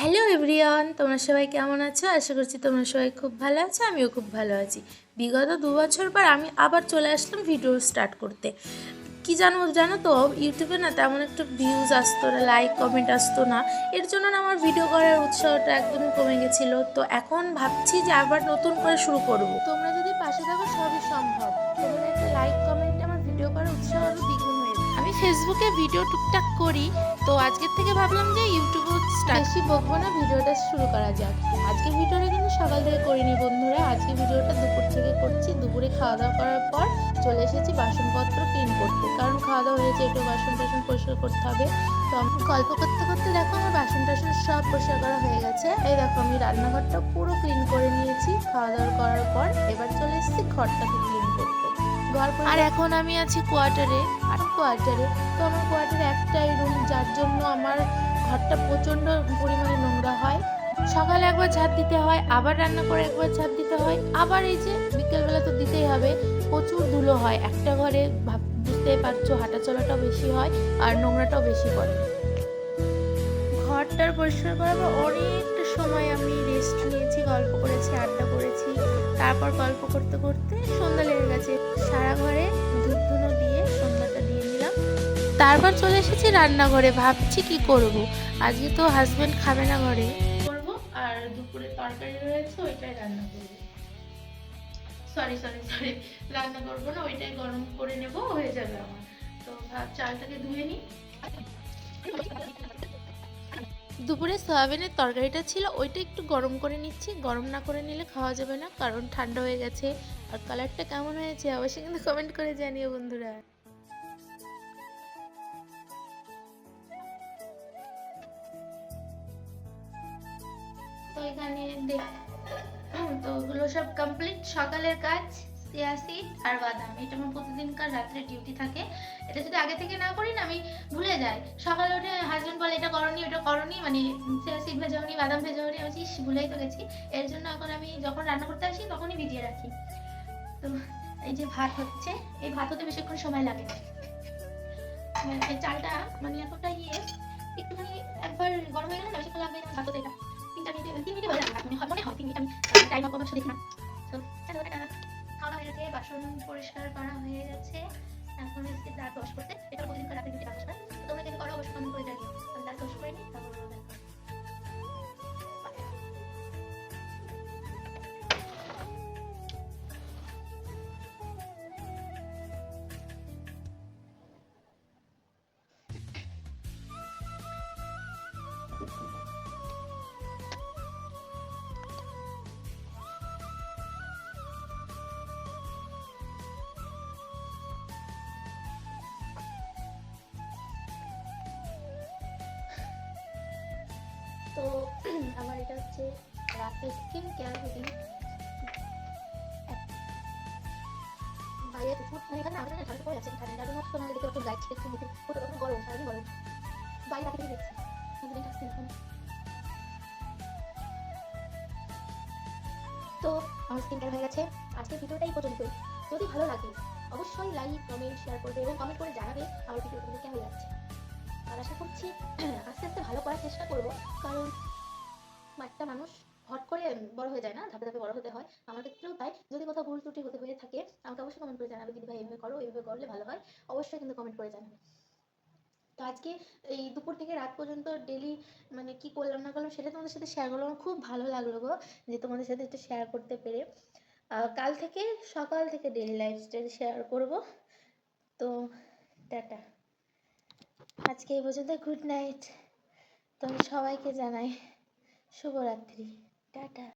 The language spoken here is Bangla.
হ্যালো এভরিওয়ান, তোমরা সবাই কেমন আছো? আশা করছি তোমরা সবাই খুব ভালো আছো, আমিও খুব ভালো আছি। বিগত দু বছর পর আমি আবার চলে আসলাম ভিডিও স্টার্ট করতে। কি জানো জানো তো, ইউটিউবে না তেমন একটা ভিউজ আসতো না লাইক কমেন্ট আসতো না। এর জন্য না আমার ভিডিও করার উৎসাহটা একদমই কমে গেছিল। তো এখন ভাবছি যে আবার নতুন করে শুরু করব। তোমরা যদি পাশে থাকো, সবই সম্ভব। তোমরা একটা লাইক কমেন্টে ফেসবুকে ভিডিও টুকটাক করি, তো আজকের থেকে ভাবলাম যে ইউটিউবে বেশি বকবো না, ভিডিওটা শুরু করা যাক। আজকে ভিডিওটা কিন্তু সকাল থেকে করিনি বন্ধুরা, আজকে ভিডিওটা দুপুর থেকে করছি। দুপুরে খাওয়া দাওয়া করার পর চলে এসেছি বাসনপত্র ক্লিন করতে কারণ খাওয়া দাওয়া হয়েছে, একটু বাসন টাসন পরিষ্কার করতে হবে। তো আমি গল্প করতে করতে দেখো আমার বাসন টাসন সব পরিষ্কার করা হয়ে গেছে। এই দেখো আমি রান্নাঘরটা পুরো ক্লিন করে নিয়েছি। খাওয়া দাওয়া করার পর এবার চলে এসেছি ঘরটাকে ক্লিন করতে। আর এখন আমি আছি কোয়ার্টারে, আর কোয়ার্টারে। তো আমার কোয়ার্টারে একটাই রুম, যার জন্য আমার ঘরটা প্রচণ্ড পরিমাণে নোংরা হয়। সকালে একবার ঝাঁপ দিতে হয়, আবার রান্না করে একবার ঝাঁপ দিতে হয়। আবার এই যে বিকেলবেলা তো দিতেই হবে, প্রচুর ধুলো হয়। একটা ঘরে ভাব, বুঝতেই পারছ, হাঁটা চলাটাও বেশি হয়, আর নোংরাটাও বেশি পড়ে। ঘরটার পরিষ্কার করার পর অনেকটা সময় আমি রেস্ট নিয়েছি, গল্প করেছি, আড্ডা করেছি। তারপর গল্প করতে করতে সন্ধ্যা লেগে গেছে। সারা ঘরে ধুনো দিয়ে সন্ধ্যাটা দিয়ে নিলাম। তারপর চলে এসেছি রান্নাঘরে। ভাবছি কি করব? আজকে তো হাজবেন্ড খাবে না ঘরে। করব? আর দুপুরে তরকারি রয়েছে, ওইটাই রান্না করব। সরি সরি সরি রান্না করব না, ওইটাই গরম করে নেব, হয়ে যাবে আমার। তো চালটাকে ধুয়ে নিই দুপুরে সয়াবিনের তরকারিটা ছিল, ওইটা একটু গরম করে নিচ্ছি। গরম না করে নিলে খাওয়া যাবে না, কারণ ঠান্ডা হয়ে গেছে। আর কালারটা কেমন হয়েছে অবশ্যই কিন্তু কমেন্ট করে জানিও বন্ধুরা। তো এখানে দেখ তো ওগুলো সব কমপ্লিট সকালের কাজ। চিয়া সিড আর বাদাম। এটা আমার প্রতিদিনকার রাত্রে ডিউটি থাকে। এটা যদি আগে থেকে না করি না, আমি ভুলে যাই। সকালে উঠে হাজবেন্ড বলে, এটা করনি, ওটা করনি। মানে চিয়া সিড ভেজাওনি বাদাম ভেজাওনি আমি ভুলেই তো গেছি। এর জন্য এখন আমি যখন রান্না করতে আসি, তখনই ভিজিয়ে রাখি। তো, এই যে ভাত হচ্ছে, এই ভাত হতে বেশিক্ষণ সময় লাগে না। এই চালটা মানে এতটা ইয়ে একটুখানি একবার গরম হয়ে গেলে না, বেশিক্ষণ লাগবে না ভাত হতে এটা। তিনটা মিনিট, তিন মিনিট হয়ে যাবে মনে হয় মনে হয় তিন মিনিট আমি টাইম অফ অবশ্য বাসন পরিষ্কার করা হয়ে গেছে। এখন এসে দাঁত বস করতে এটা প্রতিদিন রাতে ডিউটি তো আমার এটা হচ্ছে রাতের স্কিন কেয়ার রুটিন বাইরে ফুট মানে এখানে আমাদের ঠান্ডা পড়ে আছে। ঠান্ডা নষ্ট না দেখতে লাইট একটু গরম গরম। বাইরে রাখতে দেখছি? তো আমার স্কিন কেয়ার হয়ে গেছে। আজকের ভিডিওটা পর্যন্ত যদি ভালো লাগে, অবশ্যই লাইক কমেন্ট শেয়ার করবে এবং কমেন্ট করে জানাবে আমার ভিডিওগুলো কেমন লাগছে। আর আশা করছি আস্তে আস্তে ভালো করার চেষ্টা করব। কারণ একটা মানুষ হট করে বড় হয়ে যায় না, ধাপে ধাপে বড় হতে হয়। আমার ক্ষেত্রেও তাই। যদি কোথাও ভুল ত্রুটি হতে হয়ে থাকে, আমাকে অবশ্যই কমেন্ট করে জানাবে, দিদি ভাই এইভাবে করো এইভাবে করলে ভালো হয়। অবশ্যই কিন্তু কমেন্ট করে জানাবে। তো আজকে এই দুপুর থেকে রাত পর্যন্ত ডেলি মানে কি করলাম না করলাম সেটা তোমাদের সাথে শেয়ার করলাম। খুব ভালো লাগল গো যে তোমাদের সাথে একটু শেয়ার করতে পেরে। কাল থেকে সকাল থেকে ডেলি লাইফস্টাইল শেয়ার করব। তো আজকে এই পর্যন্ত গুড নাইট তো সবাইকে জানাই শুভরাত্রি। টাটা।